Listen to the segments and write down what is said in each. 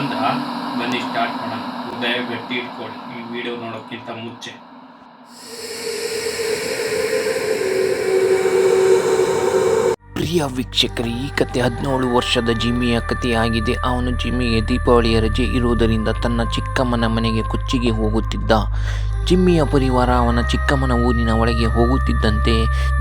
ಬಂದ ಬನ್ನಿ ಸ್ಟಾರ್ಟ್ ಮಾಡೋಣ. ಉದಯ ಗಟ್ಟಿ ಇಟ್ಕೊಳ್ಳಿ. ಈ ವಿಡಿಯೋ ನೋಡೋಕ್ಕಿಂತ ಮುಂಚೆ ಪ್ರಿಯ ವೀಕ್ಷಕರು, ಈ ಕತೆ ಹದಿನೇಳು ವರ್ಷದ ಜಿಮ್ಮಿಯ ಕಥೆಯಾಗಿದೆ. ಅವನು ಜಿಮ್ಮಿಗೆ ದೀಪಾವಳಿಯ ರಜೆ ಇರುವುದರಿಂದ ತನ್ನ ಚಿಕ್ಕಮ್ಮನ ಮನೆಗೆ ಕೊಚ್ಚಿಗೆ ಹೋಗುತ್ತಿದ್ದ. ಜಿಮ್ಮಿಯ ಪರಿವಾರ ಅವನ ಚಿಕ್ಕಮ್ಮನ ಊರಿನ ಒಳಗೆ ಹೋಗುತ್ತಿದ್ದಂತೆ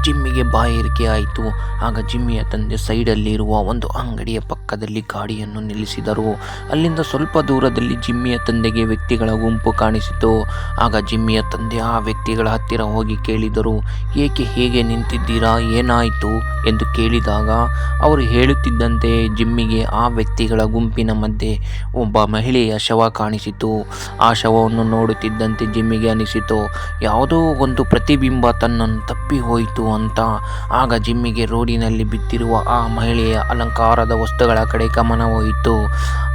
ಜಿಮ್ಮಿಗೆ ಬಾಯಾರಿಕೆ ಆಯಿತು. ಆಗ ಜಿಮ್ಮಿಯ ತಂದೆ ಸೈಡಲ್ಲಿರುವ ಒಂದು ಅಂಗಡಿಯ ಪಕ್ಕದಲ್ಲಿ ಗಾಡಿಯನ್ನು ನಿಲ್ಲಿಸಿದರು. ಅಲ್ಲಿಂದ ಸ್ವಲ್ಪ ದೂರದಲ್ಲಿ ಜಿಮ್ಮಿಯ ತಂದೆಗೆ ವ್ಯಕ್ತಿಗಳ ಗುಂಪು ಕಾಣಿಸಿತು. ಆಗ ಜಿಮ್ಮಿಯ ತಂದೆ ಆ ವ್ಯಕ್ತಿಗಳ ಹತ್ತಿರ ಹೋಗಿ ಕೇಳಿದರು, ಏಕೆ ಹೇಗೆ ನಿಂತಿದ್ದೀರಾ? ಏನಾಯಿತು? ಎಂದು ಕೇಳಿದಾಗ, ಅವರು ಹೇಳುತ್ತಿದ್ದಂತೆ ಜಿಮ್ಮಿಗೆ ಆ ವ್ಯಕ್ತಿಗಳ ಗುಂಪಿನ ಮಧ್ಯೆ ಒಬ್ಬ ಮಹಿಳೆಯ ಶವ ಕಾಣಿಸಿತು. ಆ ಶವವನ್ನು ನೋಡುತ್ತಿದ್ದಂತೆ ಜಿಮ್ಮಿಗೆ ಅನಿಸಿತು, ಯಾವುದೋ ಒಂದು ಪ್ರತಿಬಿಂಬ ತನ್ನನ್ನು ತಪ್ಪಿ ಹೋಯಿತು ಅಂತ. ಆಗ ಜಿಮ್ಮಿಗೆ ರೋಡಿನಲ್ಲಿ ಬಿದ್ದಿರುವ ಆ ಮಹಿಳೆಯ ಅಲಂಕಾರದ ವಸ್ತುಗಳ ಕಡೆ ಗಮನ ಹೋಯಿತು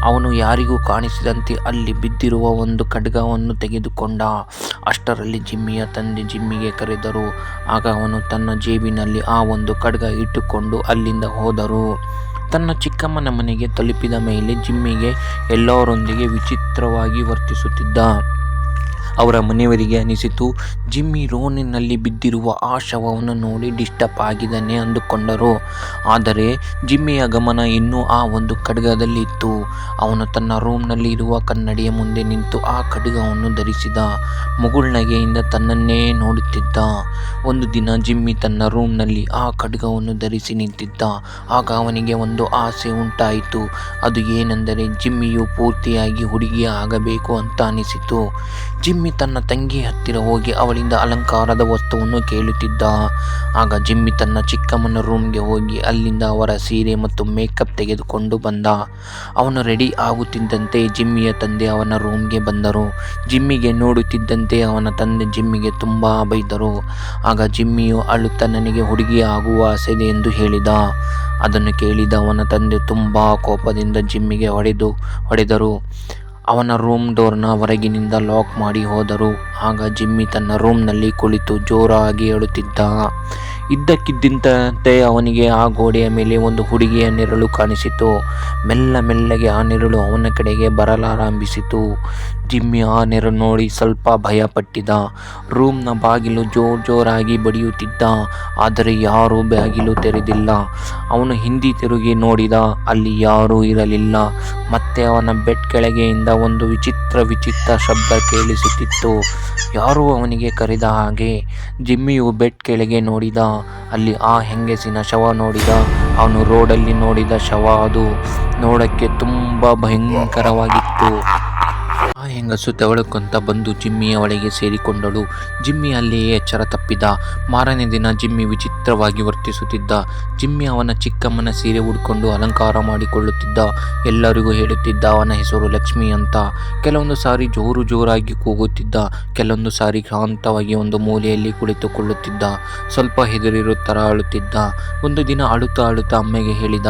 ಅವನು ಯಾರಿಗೂ ಕಾಣಿಸಿದಂತೆ ಅಲ್ಲಿ ಬಿದ್ದಿರುವ ಒಂದು ಖಡ್ಗವನ್ನು ತೆಗೆದುಕೊಂಡ. ಅಷ್ಟರಲ್ಲಿ ಜಿಮ್ಮಿಯ ತಂದೆ ಜಿಮ್ಮಿಗೆ ಕರೆದರು. ಆಗ ಅವನು ತನ್ನ ಜೇಬಿನಲ್ಲಿ ಆ ಒಂದು ಖಡ್ಗ ಇಟ್ಟುಕೊಂಡು ಅಲ್ಲಿಂದ ಹೋದರು. ತನ್ನ ಚಿಕ್ಕಮ್ಮನ ಮನೆಗೆ ತಲುಪಿದ ಮೇಲೆ ಜಿಮ್ಮಿಗೆ ಎಲ್ಲರೊಂದಿಗೆ ವಿಚಿತ್ರವಾಗಿ ವರ್ತಿಸುತ್ತಿದ್ದ. ಅವರ ಮನೆಯವರಿಗೆ ಅನಿಸಿತು. ಜಿಮ್ಮಿ ರೋನಿನಲ್ಲಿ ಬಿದ್ದಿರುವ ಆ ಶವವನ್ನು ನೋಡಿ ಡಿಸ್ಟರ್ಬ್ ಆಗಿದ್ದಾನೆ ಅಂದುಕೊಂಡರು. ಆದರೆ ಜಿಮ್ಮಿಯ ಗಮನ ಇನ್ನೂ ಆ ಒಂದು ಖಡ್ಗದಲ್ಲಿತ್ತು ಅವನು ತನ್ನ ರೂಮ್ನಲ್ಲಿ ಇರುವ ಕನ್ನಡಿಯ ಮುಂದೆ ನಿಂತು ಆ ಖಡ್ಗವನ್ನು ಧರಿಸಿದ. ಮುಗುಳ್ನಗೆಯಿಂದ ತನ್ನನ್ನೇ ನೋಡುತ್ತಿದ್ದ. ಒಂದು ದಿನ ಜಿಮ್ಮಿ ತನ್ನ ರೂಮ್ನಲ್ಲಿ ಆ ಖಡ್ಗವನ್ನು ಧರಿಸಿ ನಿಂತಿದ್ದ. ಆಗ ಅವನಿಗೆ ಒಂದು ಆಸೆ ಉಂಟಾಯಿತು. ಅದು ಏನೆಂದರೆ ಜಿಮ್ಮಿಯು ಪೂರ್ತಿಯಾಗಿ ಹುಡುಗಿಯ ಆಗಬೇಕು ಅಂತ ಅನಿಸಿತು. ಜಿಮ್ಮಿ ತನ್ನ ತಂಗಿ ಹತ್ತಿರ ಹೋಗಿ ಅವಳಿಂದ ಅಲಂಕಾರದ ವಸ್ತುವನ್ನು ಕೇಳುತ್ತಿದ್ದ. ಆಗ ಜಿಮ್ಮಿ ತನ್ನ ಚಿಕ್ಕಮ್ಮನ ರೂಮ್ಗೆ ಹೋಗಿ ಅಲ್ಲಿಂದ ಅವರ ಸೀರೆ ಮತ್ತು ಮೇಕಪ್ ತೆಗೆದುಕೊಂಡು ಬಂದ. ಅವನು ರೆಡಿ ಆಗುತ್ತಿದ್ದಂತೆ ಜಿಮ್ಮಿಯ ತಂದೆ ಅವನ ರೂಮ್ಗೆ ಬಂದರು. ಜಿಮ್ಮಿಗೆ ನೋಡುತ್ತಿದ್ದಂತೆ ಅವನ ತಂದೆ ಜಿಮ್ಮಿಗೆ ತುಂಬ ಬೈದರು. ಆಗ ಜಿಮ್ಮಿಯು ಅಳುತ್ತಾ ನನಗೆ ಹುಡುಗಿ ಆಗುವ ಆಸೆದೆ ಎಂದು ಹೇಳಿದ. ಅದನ್ನು ಕೇಳಿದ ಅವನ ತಂದೆ ತುಂಬ ಕೋಪದಿಂದ ಜಿಮ್ಮಿಗೆ ಹೊಡೆದು, ಹೊಡೆದರು. ಅವನ ರೂಮ್ ಡೋರ್ನ ಹೊರಗಿನಿಂದ ಲಾಕ್ ಮಾಡಿ ಹೋದರು. ಆಗ ಜಿಮ್ಮಿ ತನ್ನ ರೂಮ್ನಲ್ಲಿ ಕುಳಿತು ಜೋರಾಗಿ ಅಳುತ್ತಿದ್ದ. ಇದ್ದಕ್ಕಿದ್ದಂತೆ ಅವನಿಗೆ ಆ ಗೋಡೆಯ ಮೇಲೆ ಒಂದು ಹುಡುಗಿಯ ನೆರಳು ಕಾಣಿಸಿತು. ಮೆಲ್ಲ ಮೆಲ್ಲಗೆ ಆ ನೆರಳು ಅವನ ಕಡೆಗೆ ಬರಲಾರಂಭಿಸಿತು. ಜಿಮ್ಮಿ ಆ ನೆರಳು ನೋಡಿ ಸ್ವಲ್ಪ ಭಯಪಟ್ಟಿದ. ರೂಮ್ನ ಬಾಗಿಲು ಜೋರ್ ಜೋರಾಗಿ ಬಡಿಯುತ್ತಿದ್ದ. ಆದರೆ ಯಾರೂ ಬಾಗಿಲು ತೆರೆದಿಲ್ಲ. ಅವನು ಹಿಂದಿ ತಿರುಗಿ ನೋಡಿದ. ಅಲ್ಲಿ ಯಾರೂ ಇರಲಿಲ್ಲ. ಮತ್ತೆ ಅವನ ಬೆಡ್ ಕೆಳಗೆಯಿಂದ ಒಂದು ವಿಚಿತ್ರ ವಿಚಿತ್ರ ಶಬ್ದ ಕೇಳಿಸುತ್ತಿತ್ತು. ಯಾರೂ ಅವನಿಗೆ ಕರೆದ ಹಾಗೆ ಜಿಮ್ಮಿಯು ಬೆಡ್ ಕೆಳಗೆ ನೋಡಿದ. ಅಲ್ಲಿ ಆ ಹೆಂಗಸಿನ ಶವ ನೋಡಿದ ಅವನು ರೋಡಲ್ಲಿ ನೋಡಿದ ಶವ ಅದು ನೋಡಕ್ಕೆ ತುಂಬ ಭಯಂಕರವಾಗಿತ್ತು. ಆ ಹೆಂಗಸು ತೆವಳುಕೊಂತ ಬಂದು ಜಿಮ್ಮಿಯ ಒಳಗೆ ಸೇರಿಕೊಂಡಳು. ಜಿಮ್ಮಿ ಅಲ್ಲಿಯೇ ಎಚ್ಚರ ತಪ್ಪಿದ. ಮಾರನೇ ದಿನ ಜಿಮ್ಮಿ ವಿಚಿತ್ರವಾಗಿ ವರ್ತಿಸುತ್ತಿದ್ದ. ಜಿಮ್ಮಿ ಅವನ ಚಿಕ್ಕಮ್ಮನ ಸೀರೆ ಉಡ್ಕೊಂಡು ಅಲಂಕಾರ ಮಾಡಿಕೊಳ್ಳುತ್ತಿದ್ದ. ಎಲ್ಲರಿಗೂ ಹೇಳುತ್ತಿದ್ದ, ಅವನ ಹೆಸರು ಲಕ್ಷ್ಮಿ ಅಂತ. ಕೆಲವೊಂದು ಸಾರಿ ಜೋರು ಜೋರಾಗಿ ಕೂಗುತ್ತಿದ್ದ. ಕೆಲವೊಂದು ಸಾರಿ ಶಾಂತವಾಗಿ ಒಂದು ಮೂಲೆಯಲ್ಲಿ ಕುಳಿತುಕೊಳ್ಳುತ್ತಿದ್ದ. ಸ್ವಲ್ಪ ಹೆದರಿರುತ್ತರ ಅಳುತ್ತಿದ್ದ ಒಂದು ದಿನ ಅಳುತ್ತಾ ಅಳುತ್ತಾ ಅಮ್ಮೆಗೆ ಹೇಳಿದ,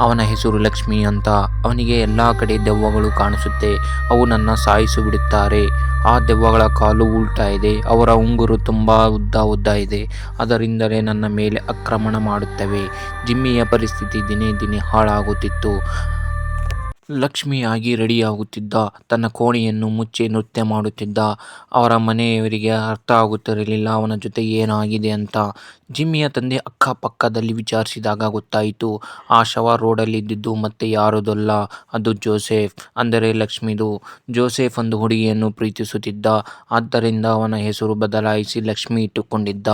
ಅವನ ಹೆಸರು ಲಕ್ಷ್ಮಿ ಅಂತ. ಅವನಿಗೆ ಎಲ್ಲ ಕಡೆ ದೆವ್ವಗಳು ಕಾಣಿಸುತ್ತೆ. ಅವು ನನ್ನ ಸಾಯಿಸಿ ಬಿಡುತ್ತಾರೆ ಆ ದೆವ್ವಗಳ ಕಾಲು ಉಲ್ಟಾ ಇದೆ, ಅವರ ಉಂಗುರು ತುಂಬ ಉದ್ದ ಉದ್ದ ಇದೆ, ಅದರಿಂದಲೇ ನನ್ನ ಮೇಲೆ ಆಕ್ರಮಣ ಮಾಡುತ್ತವೆ. ಜಿಮ್ಮಿಯ ಪರಿಸ್ಥಿತಿ ದಿನೇ ದಿನೇ ಹಾಳಾಗುತ್ತಿತ್ತು. ಲಕ್ಷ್ಮಿಯಾಗಿ ರೆಡಿಯಾಗುತ್ತಿದ್ದ, ತನ್ನ ಕೋಣೆಯನ್ನು ಮುಚ್ಚಿ ನೃತ್ಯ ಮಾಡುತ್ತಿದ್ದ, ಅವರ ಮನೆಯವರಿಗೆ ಅರ್ಥ ಆಗುತ್ತಿರಲಿಲ್ಲ, ಅವನ ಜೊತೆ ಏನಾಗಿದೆ ಅಂತ ಜಿಮ್ಮಿಯ ತಂದೆ ಅಕ್ಕಪಕ್ಕದಲ್ಲಿ ವಿಚಾರಿಸಿದಾಗ ಗೊತ್ತಾಯಿತು. ಆ ಶವ ರೋಡಲ್ಲಿದ್ದಿದ್ದು ಮತ್ತೆ ಯಾರದಲ್ಲ, ಅದು ಜೋಸೆಫ್. ಅಂದರೆ ಲಕ್ಷ್ಮಿದು. ಜೋಸೆಫ್ ಒಂದು ಹುಡುಗಿಯನ್ನು ಪ್ರೀತಿಸುತ್ತಿದ್ದ, ಆದ್ದರಿಂದ ಅವನ ಹೆಸರು ಬದಲಾಯಿಸಿ ಲಕ್ಷ್ಮಿ ಇಟ್ಟುಕೊಂಡಿದ್ದ.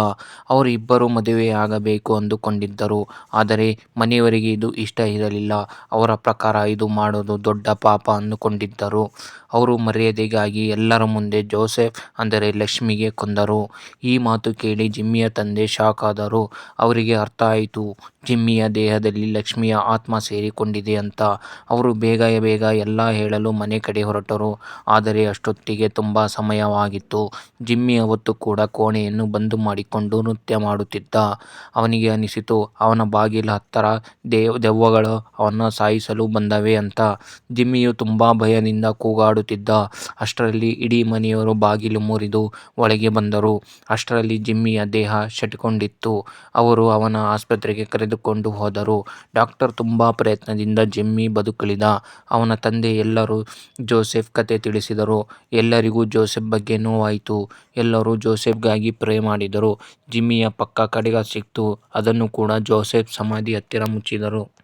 ಅವರು ಇಬ್ಬರು ಮದುವೆಯಾಗಬೇಕು ಅಂದುಕೊಂಡಿದ್ದರು, ಆದರೆ ಮನೆಯವರಿಗೆ ಇದು ಇಷ್ಟ ಇರಲಿಲ್ಲ. ಅವರ ಪ್ರಕಾರ ಇದು ಮಾಡೋದು ದೊಡ್ಡ ಪಾಪ ಅಂದುಕೊಂಡಿದ್ದರು. ಅವರು ಮರ್ಯಾದೆಗಾಗಿ ಎಲ್ಲರ ಮುಂದೆ ಜೋಸೆಫ್, ಅಂದರೆ ಲಕ್ಷ್ಮಿಗೆ ಕೊಂದರು. ಈ ಮಾತು ಕೇಳಿ ಜಿಮ್ಮಿಯ ತಂದೆ ಶಾಕ್ ಆದರು. ಅವರಿಗೆ ಅರ್ಥ ಆಯಿತು. ಜಿಮ್ಮಿಯ ದೇಹದಲ್ಲಿ ಲಕ್ಷ್ಮಿಯ ಆತ್ಮ ಸೇರಿಕೊಂಡಿದೆ ಅಂತ ಅವರು ಬೇಗ ಬೇಗ ಎಲ್ಲ ಹೇಳಲು ಮನೆ ಕಡೆ ಹೊರಟರು. ಆದರೆ ಅಷ್ಟೊತ್ತಿಗೆ ತುಂಬ ಸಮಯವಾಗಿತ್ತು. ಜಿಮ್ಮಿ ಅವತ್ತು ಕೂಡ ಕೋಣೆಯನ್ನು ಬಂದು ಮಾಡಿಕೊಂಡು ನೃತ್ಯ ಮಾಡುತ್ತಿದ್ದ. ಅವನಿಗೆ ಅನಿಸಿತು, ಅವನ ಬಾಗಿಲ ಹತ್ತಿರ ದೇವ್, ದೆವ್ವಗಳು ಅವನ್ನು ಸಾಯಿಸಲು ಬಂದವೆ ಅಂತ. ಜಿಮ್ಮಿಯು ತುಂಬ ಭಯದಿಂದ ಕೂಗಾಡುತ್ತಿದ್ದ. ಅಷ್ಟರಲ್ಲಿ ಇಡೀ ಮನೆಯವರು ಬಾಗಿಲು ಮುರಿದು ಒಳಗೆ ಬಂದರು. ಅಷ್ಟರಲ್ಲಿ ಜಿಮ್ಮಿಯ ದೇಹ ಶಟ್ಕೊಂಡಿತ್ತು ಅವರು ಅವನ ಆಸ್ಪತ್ರೆಗೆ ಕರೆದು ಕರೆದುಕೊಂಡು ಹೋದರು. ಡಾಕ್ಟರ್ ತುಂಬಾ ಪ್ರಯತ್ನದಿಂದ ಜಿಮ್ಮಿ ಬದುಕುಳಿದ. ಅವನ ತಂದೆ ಎಲ್ಲರೂ ಜೋಸೆಫ್ ಕಥೆ ತಿಳಿಸಿದರು. ಎಲ್ಲರಿಗೂ ಜೋಸೆಫ್ ಬಗ್ಗೆ ನೋವಾಯಿತು. ಎಲ್ಲರೂ ಜೋಸೆಫ್ಗಾಗಿ ಪ್ರೇ ಮಾಡಿದರು. ಜಿಮ್ಮಿಯ ಪಕ್ಕ ಕಡಗ ಸಿಕ್ತು. ಅದನ್ನು ಕೂಡ ಜೋಸೆಫ್ ಸಮಾಧಿ ಹತ್ತಿರ ಮುಚ್ಚಿದರು.